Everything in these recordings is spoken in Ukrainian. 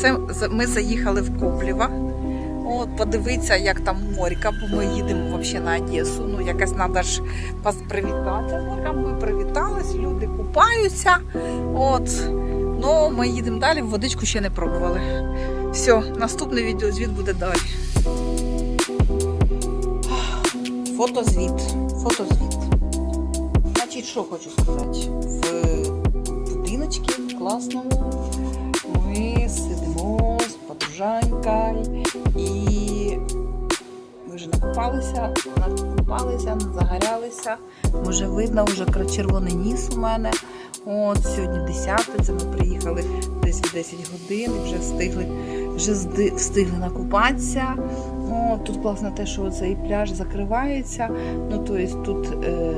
Це ми заїхали в Коплєва. От, подивитися, як там морька, бо ми їдемо взагалі на Одесу. Ну, якось треба ж пос- привітатися. Ми привітались, люди купаються. От. Ну, ми їдемо далі, водичку ще не пробували. Все, наступний відеозвіт буде далі. Фотозвіт. Фотозвіт. Значить, що хочу сказати? В будиночці класному з і ми вже накупалися, накупалися, загорялися. Може видно, вже червоний ніс у мене. От сьогодні 10, це ми приїхали десь в 10 годин і вже встигли, вже встигли накупатися. О, тут класно те, що цей пляж закривається. Ну, тобто тут е,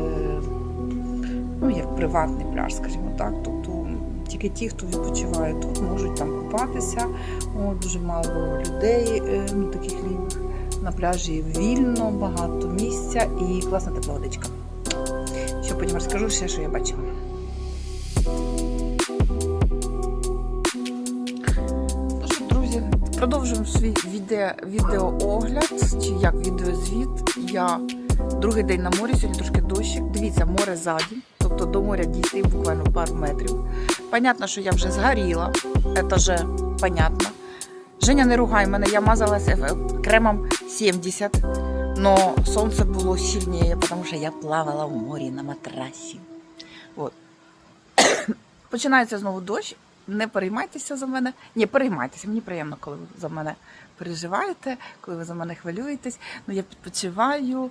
ну, як приватний пляж, скажімо так. Тобто тільки ті, хто відпочиває тут, можуть там купатися. О, дуже мало людей, е, ну, таких лівих. На пляжі вільно, багато місця і класна тепла водичка. Що потім розкажу ще, що я бачила. Ну друзі, продовжуємо свій відео, відеоогляд, чи як відеозвіт. Я другий день на морі, сьогодні трошки дощик. Дивіться, море ззаді, тобто до моря дійти буквально пару метрів. Понятно, що я вже згоріла, це вже понятно. Женя, не ругай мене, я мазалася кремом 70, но сонце було сильніше, тому що я плавала в морі на матрасі. От. Починається знову дощ. Не переймайтеся за мене. Ні, переймайтеся. Мені приємно, коли ви за мене переживаєте, коли ви за мене хвилюєтесь. Ну, я підпочиваю.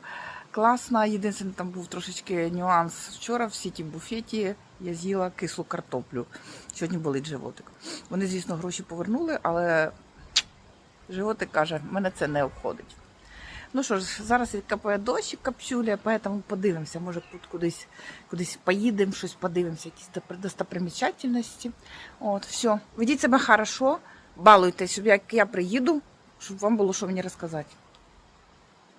Класно. Єдине, там був трошечки нюанс. Вчора в сіті буфеті я з'їла кислу картоплю. Сьогодні болить животик. Вони, звісно, гроші повернули, але животик каже, мене це не обходить. Ну що ж, зараз капає дощик капсюля, поэтому подивимося. Може тут кудись, кудись поїдемо, щось подивимося, якісь достопримічательності. От, все. Ведіть себе хорошо, балуйтесь, щоб як я приїду, щоб вам було що мені розказати.